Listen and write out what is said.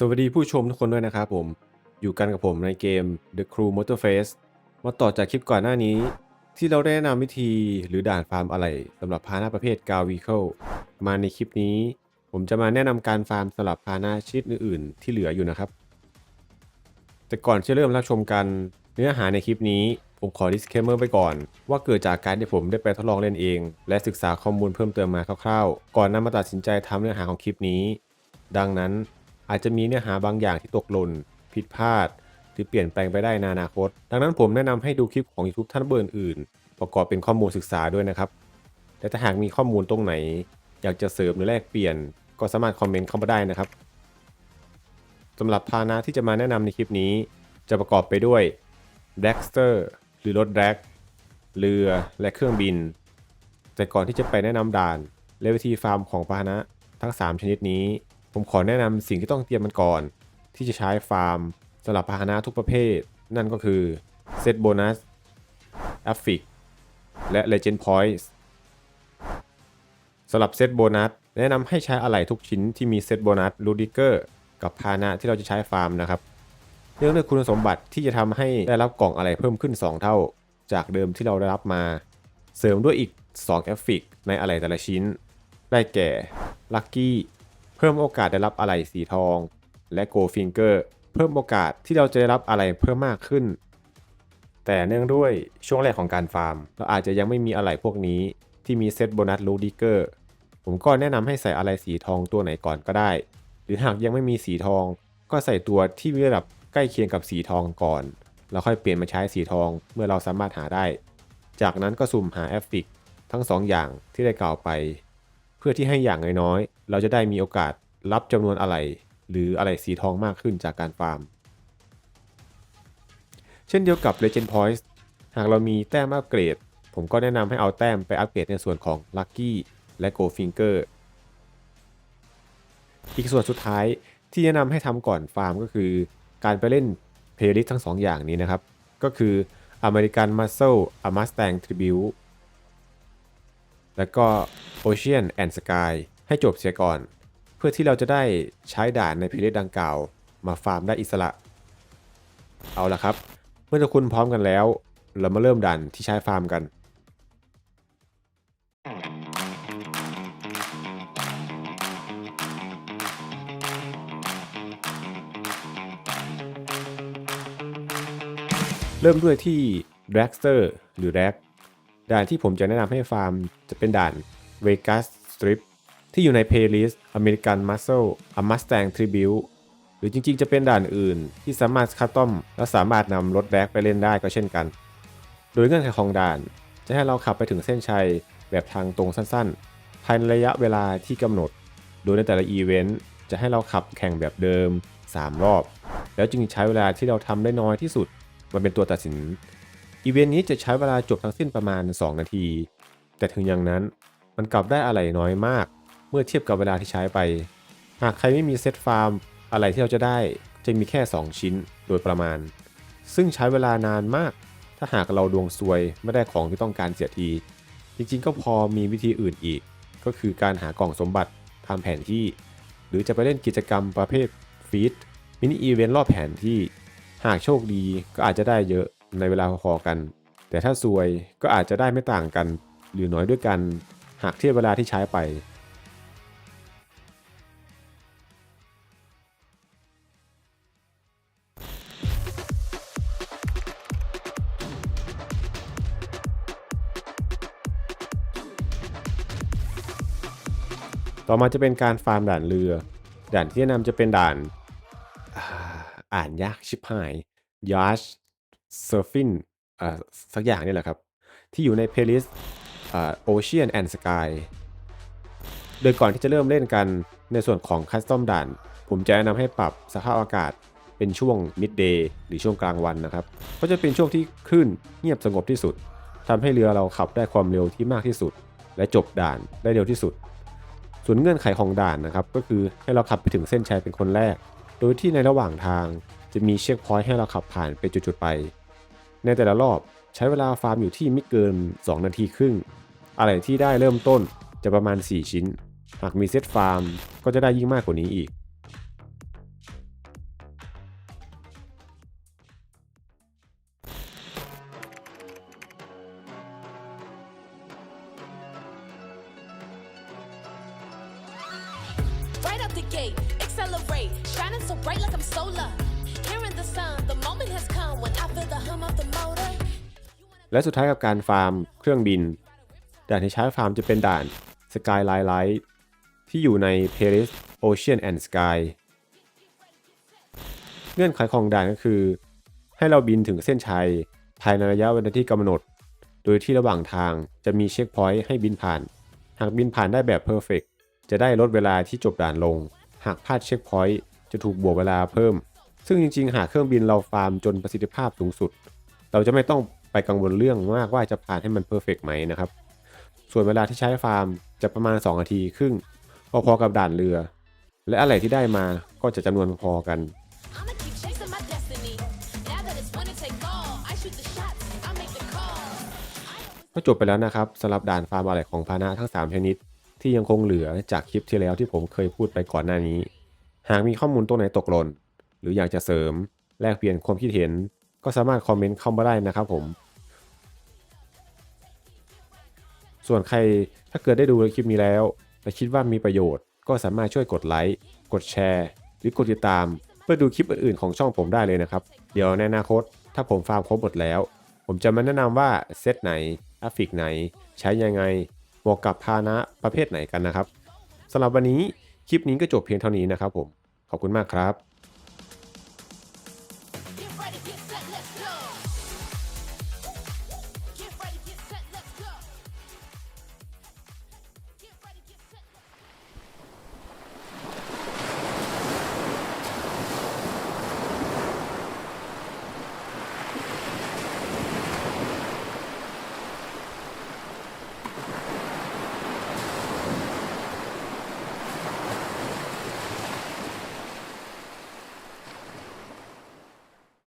สวัสดีผู้ชมทุกคนด้วยนะครับผม อยู่กันกับผมในเกม The Crew Motor Face มาต่อจากคลิปก่อนหน้านี้ ที่เราได้แนะนำวิธีหรือด่านฟาร์มอะไรสำหรับพาหนะประเภท g a v e h i c l e มาในคลิปนี้ ผมจะมาแนะนำการฟาร์มสำหรับพาหนะชนิดอื่นๆ ที่เหลืออยู่นะครับ แต่ก่อนที่จะเริ่มรับชมกันเนื้อหาในคลิปนี้ ผมขอ disclaimer ไปก่อน ว่าเกิดจากการที่ผมได้ไปทดลองเล่นเอง และศึกษาข้อมูลเพิ่มเติมมาคร่าวๆ ก่อนนำมาตัดสินใจทำเนื้อหาของคลิปนี้ ดังนั้นอาจจะมีเนื้อหาบางอย่างที่ตกหล่นผิดพลาด หรือเปลี่ยนแปลงไปได้ในอนาคต ดังนั้นผมแนะนำให้ดูคลิปของ YouTube ท่านเบอร์อื่นๆประกอบเป็นข้อมูลศึกษาด้วยนะครับและถ้าหากมีข้อมูลตรงไหน อยากจะเสริมหรือแลกเปลี่ยน ก็สามารถคอมเมนต์เข้ามาได้นะครับสำหรับพาหนะที่จะมาแนะนำในคลิปนี้ จะประกอบไปด้วย d r a g s t e r หรือรถแดกเรือและเครื่องบิน แต่ก่อนที่จะไปแนะนำด่าน และวิธีฟาร์มของพาหนะทั้ง 3 ชนิดนี้ ผมขอแนะนำสิ่งที่ต้องเตรียมมันก่อน ที่จะใช้ฟาร์มสำหรับพาหนะทุกประเภท นั่นก็คือเซตโบนัสแอฟฟิกและ Legend Points สำหรับเซตโบนัสแนะนำให้ใช้อะไหล่ทุกชิ้นที่มีเซตโบนัสลูดิเกอร์กับพาหนะที่เราจะใช้ฟาร์มนะครับ เนื่องด้วยคุณสมบัติที่จะทำให้ได้รับกล่องอะไรเพิ่มขึ้น 2 เท่า จากเดิมที่เราได้รับมา เสริมด้วยอีก2เอฟเฟกในอะไหล่แต่ละชิ้น ได้แก่ Lucky เพิ่มโอกาสได้รับอะไหล่สีทอง และ Go Finger เพิ่มโอกาสที่เราจะได้รับอะไรเพิ่มมากขึ้น แต่เนื่องด้วยช่วงแรกของการฟาร์ม เราอาจจะยังไม่มีอะไหล่พวกนี้ที่มีเซตโบนัสลูดิเกอร์ผมก็แนะนำให้ใส่อะไหล่สีทองตัวไหนก่อนก็ได้ หรือหากยังไม่มีสีทองก็ใส่ตัวที่มีระดับ ล้เคียงกับสีทองก่อน แล้วค่อยเปลี่ยนมาใช้สีทองเมื่อเราสามารถหาได้ จากนั้นก็สุ่มหาแอฟฟิกทั้ง2ออย่างที่ได้กล่าวไป เพื่อที่ให้อย่างน้อยๆ เราจะได้มีโอกาสรับจำนวนอะไร หรืออะไรสีทองมากขึ้นจากการฟาร์ม เช่นเดียวกับ Legend Points หากเรามีแต้มอัปเกรด ผมก็แนะนำให้เอาแต้มไปอัปเกรดในส่วนของ Lucky และ Go Finger อีกส่วนสุดท้ายที่แนะนำให้ทำก่อนฟาร์มก็คือ การไปเล่นเพลย์ลิสทั้ง 2 อย่างนี้นะครับ ก็คือ American Muscle A Mustang Tribute แล้วก็ Ocean and Sky ให้จบเสียก่อน เพื่อที่เราจะได้ใช้ด่านในเพลย์ลิสดังกล่าว มาฟาร์มได้อิสระ เอาละครับ เมื่อทุกคุณพร้อมกันแล้ว เรามาเริ่มด่านที่ใช้ฟาร์มกัน เริ่มด้วยที่ Dragster หรือ Drag ด่านที่ผมจะแนะนำให้ฟาร์มจะเป็นด่าน Vegas Strip ที่อยู่ใน Playlist American Muscle A Mustang Tribute หรือจริงๆ จะเป็นด่านอื่นที่สามารถคัสตอม และสามารถนำรถแดกไปเล่นได้ก็เช่นกัน โดยเงื่อนไขของด่าน จะให้เราขับไปถึงเส้นชัยแบบทางตรงสั้นๆ ภายในระยะเวลาที่กำหนด โดยในแต่ละอีเวนต์จะให้เราขับแข่งแบบเดิม 3 รอบ แล้วจึงใช้เวลาที่เราทำได้น้อยที่สุด มาเป็นตัวตัดสิน อีเวนต์นี้จะใช้เวลาจบทั้งสิ้นประมาณ 2 นาที แต่ถึงอย่างนั้นมันกลับได้อะไรน้อยมาก เมื่อเทียบกับเวลาที่ใช้ไป หากใครไม่มีเซตฟาร์มอะไรที่เราจะได้จะมีแค่ 2 ชิ้นโดยประมาณ ซึ่งใช้เวลานานมาก ถ้าหากเราดวงซวยไม่ได้ของที่ต้องการเสียที จริงๆ ก็พอมีวิธีอื่นอีก ก็คือการหากล่องสมบัติทำแผนที่ หรือจะไปเล่นกิจกรรมประเภทฟีดมินิอีเวนต์รอบแผนที่ หากโชคดีก็อาจจะได้เยอะในเวลาพอๆกัน แต่ถ้าซวยก็อาจจะได้ไม่ต่างกัน หรือน้อยด้วยกัน หากเทียบเวลาที่ใช้ไป ต่อมาจะเป็นการฟาร์มด่านเรือ ด่านที่แนะนำจะเป็นด่าน อ่านยากชิบหาย Yacht Surfing อ่าสักอย่างนี่แหละครับ ที่อยู่ในเพลย์ลิสต์อ่า Ocean and Sky โดยก่อนที่จะเริ่มเล่นกันในส่วนของคัสตอมด่าน ผมจะแนะนำให้ปรับสภาพอากาศเป็นช่วง midday หรือช่วงกลางวันนะครับเพราะจะเป็นช่วงที่คลื่นเงียบสงบที่สุดทำให้เรือเราขับได้ความเร็วที่มากที่สุด และจบด่านได้เร็วที่สุด ส่วนเงื่อนไขของด่านนะครับ ก็คือให้เราขับไปถึงเส้นชัยเป็นคนแรก โดยที่ในระหว่างทางจะมีเช็คพอยต์ให้เราขับผ่านไปจุดๆไป ในแต่ละรอบใช้เวลาฟาร์มอยู่ที่ไม่เกิน 2 นาทีครึ่ง อะไรที่ได้เริ่มต้นจะประมาณ 4 ชิ้น หากมีเซตฟาร์มก็จะได้ยิ่งมากกว่านี้อีก Right out the gate, accelerate, shining so bright like I'm solar. Here in the sun, the moment has come when I feel the hum of the motor. และสุดท้ายกับการฟาร์มเครื่องบิน ด่านที่ใช้ฟาร์มจะเป็นด่าน Skyline Light ที่อยู่ใน Paris Ocean and Sky เงื่อนไขของด่านก็คือ ให้เราบินถึงเส้นชัย ภายในระยะเวลาที่กำหนด โดยที่ระหว่างทางจะมีเช็คพอยต์ให้บินผ่าน หากบินผ่านได้แบบเพอร์เฟกจะได้ลดเวลาที่จบด่านลง หากพลาดเช็คพอยต์จะถูกบวกเวลาเพิ่ม ซึ่งจริงๆ หากเครื่องบินเราฟาร์มจนประสิทธิภาพสูงสุด เราจะไม่ต้องไปกังวลเรื่องมากว่าจะผ่านให้มันเพอร์เฟกไหมนะครับ ส่วนเวลาที่ใช้ฟาร์มจะประมาณ 2 นาทีครึ่งพอๆกับด่านเรือ และอะไรที่ได้มาก็จะจำนวนพอกัน I'ma keep chasing my destiny. Now that it's winner take all, I shoot the shots, I make the calls. ก็จบไปแล้วนะครับสำหรับด่านฟาร์มอะไรของพาหนะทั้ง 3 ชนิด ที่ยังคงเหลือจากคลิปที่แล้วที่ผมเคยพูดไปก่อนหน้านี้ หากมีข้อมูลตรงไหนตกหล่น หรืออยากจะเสริม แลกเปลี่ยนความคิดเห็น ก็สามารถคอมเมนต์เข้ามาได้นะครับผม ส่วนใครถ้าเกิดได้ดูคลิปนี้แล้ว และคิดว่ามีประโยชน์ ก็สามารถช่วยกดไลค์ กดแชร์ หรือกดติดตาม เพื่อดูคลิปอื่นๆของช่องผมได้เลยนะครับ เดี๋ยวในอนาคต ถ้าผมฟาร์มครบหมดแล้ว ผมจะมาแนะนำว่าเซตไหนกราฟิกไหน ใช้ยังไง เหมาะกับพาหนะประเภทไหนกันนะครับสำหรับวันนี้คลิปนี้ก็จบเพียงเท่านี้นะครับผมขอบคุณมากครับ